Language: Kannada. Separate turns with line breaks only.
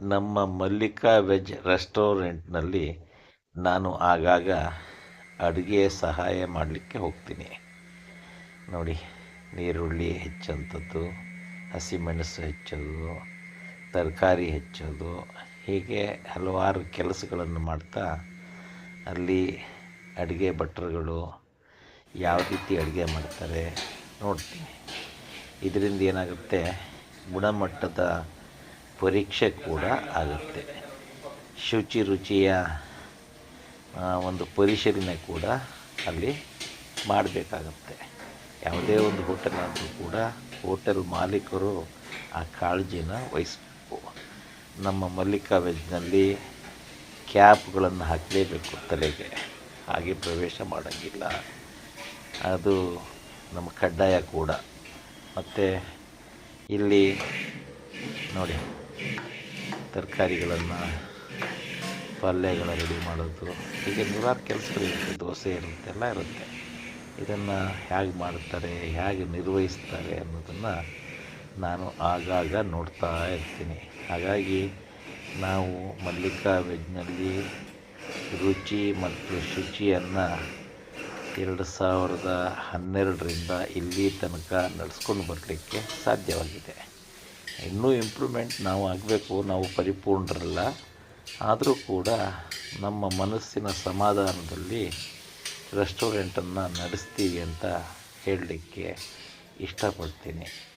ನಮ್ಮ ಮಲ್ಲಿಕಾ ವೆಜ್ ರೆಸ್ಟೋರೆಂಟ್ನಲ್ಲಿ ನಾನು ಆಗಾಗ ಅಡುಗೆ ಸಹಾಯ ಮಾಡಲಿಕ್ಕೆ ಹೋಗ್ತೀನಿ. ನೋಡಿ, ನೀರುಳ್ಳಿ ಹೆಚ್ಚಂಥದ್ದು ಹಸಿಮೆಣಸು ಹೆಚ್ಚೋದು, ತರಕಾರಿ ಹೆಚ್ಚೋದು, ಹೀಗೆ ಹಲವಾರು ಕೆಲಸಗಳನ್ನು ಮಾಡ್ತಾ ಅಲ್ಲಿ ಅಡುಗೆ ಭಟ್ರುಗಳು ಯಾವ ರೀತಿ ಅಡುಗೆ ಮಾಡ್ತಾರೆ ನೋಡ್ತೀನಿ. ಇದರಿಂದ ಏನಾಗುತ್ತೆ, ಗುಣಮಟ್ಟದ ಪರೀಕ್ಷೆ ಕೂಡ ಆಗುತ್ತೆ. ಶುಚಿ ರುಚಿಯ ಒಂದು ಪರಿಶೀಲನೆ ಕೂಡ ಅಲ್ಲಿ ಮಾಡಬೇಕಾಗತ್ತೆ. ಯಾವುದೇ ಒಂದು ಹೋಟೆಲ್ ಆದರೂ ಕೂಡ ಹೋಟೆಲ್ ಮಾಲೀಕರು ಆ ಕಾಳಜಿನ ವಹಿಸಬೇಕು. ನಮ್ಮ ಮಲ್ಲಿಕಾ ವೆಜ್ನಲ್ಲಿ ಕ್ಯಾಪ್ಗಳನ್ನು ಹಾಕಲೇಬೇಕು ತಲೆಗೆ. ಹಾಗೆ ಪ್ರವೇಶ ಮಾಡೋಂಗಿಲ್ಲ. ಅದು ನಮ್ಮ ಕಡ್ಡಾಯ ಕೂಡ. ಮತ್ತು ಇಲ್ಲಿ ನೋಡಿ. ತರಕಾರಿಗಳನ್ನು ಪಲ್ಯಗಳ ರೆಡಿ ಮಾಡೋದು. ಹೀಗೆ ನೂರಾರು ಕೆಲಸಗಳಿರುತ್ತೆ ದೋಸೆ ಇರುತ್ತೆ, ಎಲ್ಲ ಇರುತ್ತೆ. ಇದನ್ನು ಹೇಗೆ ಮಾಡ್ತಾರೆ ಹೇಗೆ ನಿರ್ವಹಿಸ್ತಾರೆ ಅನ್ನೋದನ್ನು ನಾನು ಆಗಾಗ ನೋಡ್ತಾ ಇರ್ತೀನಿ. ಹಾಗಾಗಿ ನಾವು ಮಲ್ಲಿಕಾ ವೆಜ್ನಲ್ಲಿ ರುಚಿ ಮತ್ತು ಶುಚಿಯನ್ನು ಎರಡು ಸಾವಿರದ ಹನ್ನೆರಡರಿಂದ ಇಲ್ಲಿ ತನಕ ನಡೆಸ್ಕೊಂಡು ಬರಲಿಕ್ಕೆ ಸಾಧ್ಯವಾಗಿದೆ. ಇನ್ನೂ ಇಂಪ್ರೂವ್ಮೆಂಟ್ ನಾವು ಆಗಬೇಕು, ನಾವು ಪರಿಪೂರ್ಣರಲ್ಲ. ಆದರೂ ಕೂಡ ನಮ್ಮ ಮನಸ್ಸಿನ ಸಮಾಧಾನದಲ್ಲಿ ರೆಸ್ಟೋರೆಂಟನ್ನು ನಡೆಸ್ತೀವಿ ಅಂತ ಹೇಳಲಿಕ್ಕೆ ಇಷ್ಟಪಡ್ತೀನಿ.